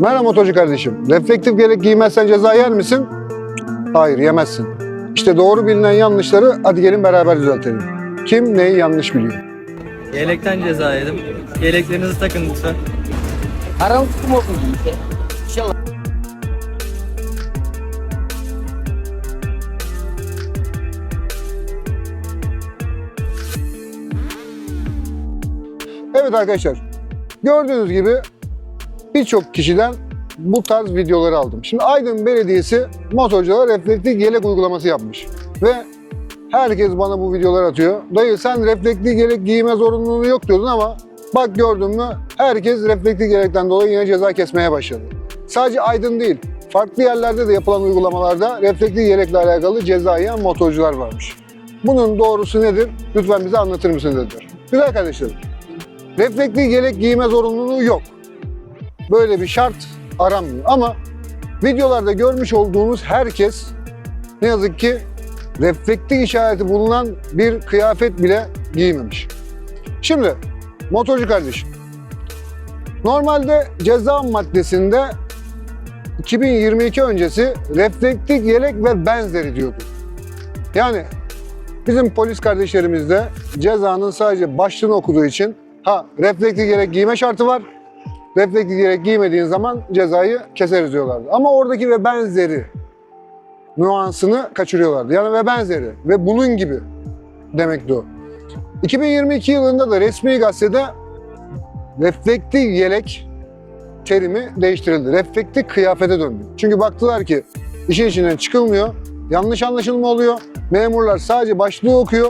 Merhaba motorcu kardeşim. Reflektif gerek giymezsen ceza yer misin? Hayır yemezsin. İşte doğru bilinen yanlışları hadi gelin beraber düzeltelim. Kim neyi yanlış biliyor? Yelekten ceza yedim. Yeleklerinizi takın lütfen. Aram tutum olsun. Evet arkadaşlar. Gördüğünüz gibi birçok kişiden bu tarz videoları aldım. Şimdi Aydın Belediyesi motorculara reflektif yelek uygulaması yapmış. Ve herkes bana bu videoları atıyor. Dayı sen reflektif yelek giyme zorunluluğu yok diyordun ama bak gördün mü herkes reflektif yelekten dolayı yine ceza kesmeye başladı. Sadece Aydın değil, farklı yerlerde de yapılan uygulamalarda reflektif yelekle alakalı ceza yiyen motorcular varmış. Bunun doğrusu nedir? Lütfen bize anlatır mısın dediler. Güzel kardeşlerim. Reflektif yelek giyme zorunluluğu yok. Böyle bir şart aranmıyor. Ama videolarda görmüş olduğunuz herkes ne yazık ki reflektif işareti bulunan bir kıyafet bile giymemiş. Şimdi motorcu kardeşim. Normalde ceza maddesinde 2022 öncesi reflektif yelek ve benzeri diyordu. Yani bizim polis kardeşlerimiz de cezanın sadece başlığını okuduğu için ha reflektif yelek giyme şartı var. Reflektif yelek giymediğin zaman cezayı keseriz diyorlardı. Ama oradaki ve benzeri nüansını kaçırıyorlardı. Yani ve benzeri ve bunun gibi demekti o. 2022 yılında da resmi gazetede reflektif yelek terimi değiştirildi. Reflektif kıyafete döndü. Çünkü baktılar ki işin içinden çıkılmıyor, yanlış anlaşılma oluyor. Memurlar sadece başlığı okuyor,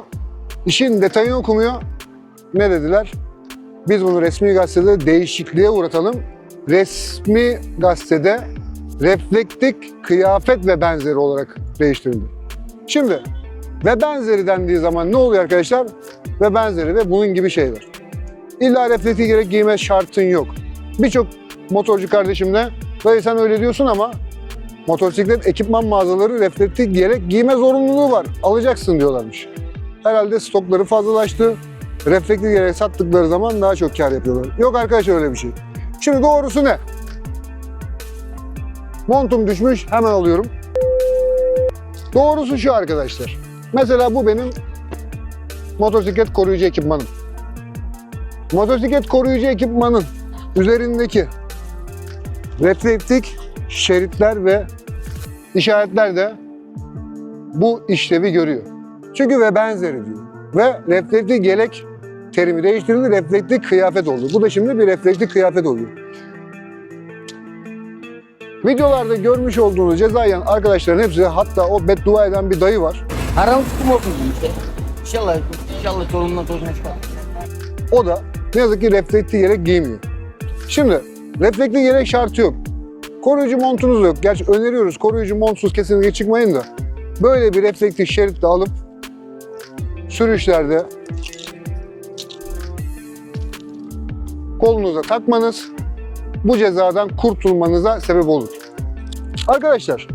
işin detayını okumuyor. Ne dediler? Biz bunu resmi gazetede değişikliğe uğratalım. Resmi gazetede reflektif kıyafet ve benzeri olarak değiştirildi. Şimdi ve benzeri dendiği zaman ne oluyor arkadaşlar? Ve benzeri ve bunun gibi şeyler. İlla reflektif gerek giyme şartın yok. Birçok motorcu kardeşimle dayı sen öyle diyorsun ama motosiklet ekipman mağazaları reflektif gerek giyme zorunluluğu var. Alacaksın diyorlarmış. Herhalde stokları fazlalaştı. Reflektif gerek sattıkları zaman daha çok kar yapıyorlar. Yok arkadaşlar öyle bir şey. Şimdi doğrusu ne? Montum düşmüş hemen alıyorum. Doğrusu şu arkadaşlar. Mesela bu benim motosiklet koruyucu ekipmanım. Motosiklet koruyucu ekipmanın üzerindeki reflektif şeritler ve işaretler de bu işlevi görüyor. Çünkü ve benzeri diyor. Ve reflektif yelek terimi değiştirildi, reflektif kıyafet oldu. Bu da şimdi bir reflektif kıyafet oluyor. Videolarda görmüş olduğunuz ceza yiyen arkadaşların hepsi hatta o beddua eden bir dayı var. Aram tutum olsun işte. İnşallah. İnşallah çoluğumdan tozuna çıkar. O da ne yazık ki reflektif yelek giymiyor. Şimdi reflektif yelek şartı yok. Koruyucu montunuz yok. Gerçi öneriyoruz koruyucu montsuz kesinlikle çıkmayın da. Böyle bir reflektif şerit de alıp sürüşlerde kolunuza takmanız bu cezadan kurtulmanıza sebep olur. Arkadaşlar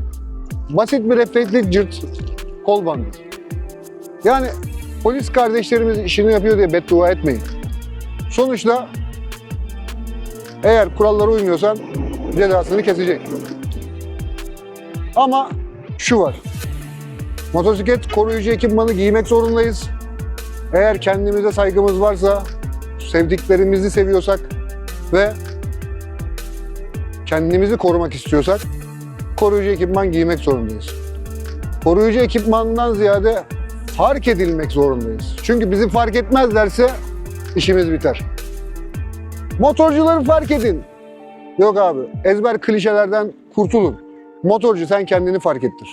basit bir reflektif cırt kol bandı. Yani polis kardeşlerimiz işini yapıyor diye beddua etmeyin. Sonuçta eğer kurallara uymuyorsan cezasını kesecek. Ama şu var. Motosiklet koruyucu ekipmanı giymek zorundayız. Eğer kendimize saygımız varsa, sevdiklerimizi seviyorsak ve kendimizi korumak istiyorsak koruyucu ekipman giymek zorundayız. Koruyucu ekipmandan ziyade fark edilmek zorundayız. Çünkü bizi fark etmezlerse işimiz biter. Motorcuları fark edin. Yok abi ezber klişelerden kurtulun. Motorcu sen kendini fark ettir.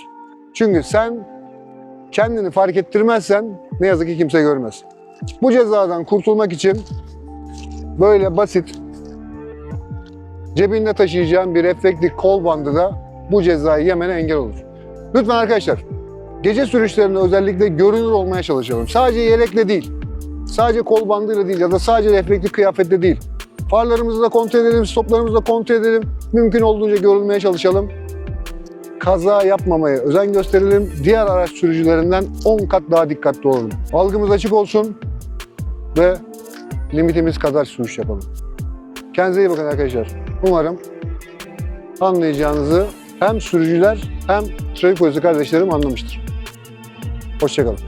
Çünkü sen kendini fark ettirmezsen ne yazık ki kimse görmez. Bu cezadan kurtulmak için böyle basit cebinde taşıyacağın bir reflektif kol bandı da bu cezayı yemene engel olur. Lütfen arkadaşlar gece sürüşlerinde özellikle görünür olmaya çalışalım. Sadece yelekle değil, sadece kol bandıyla değil ya da sadece reflektif kıyafetle değil. Farlarımızı da kontrol edelim, stoplarımızı da kontrol edelim. Mümkün olduğunca görülmeye çalışalım. Kaza yapmamaya özen gösterelim. Diğer araç sürücülerinden 10 kat daha dikkatli olalım. Algımız açık olsun ve limitimiz kadar sürüş yapalım. Kendinize iyi bakın arkadaşlar. Umarım anlayacağınızı hem sürücüler hem trafik polisi kardeşlerim anlamıştır. Hoşçakalın.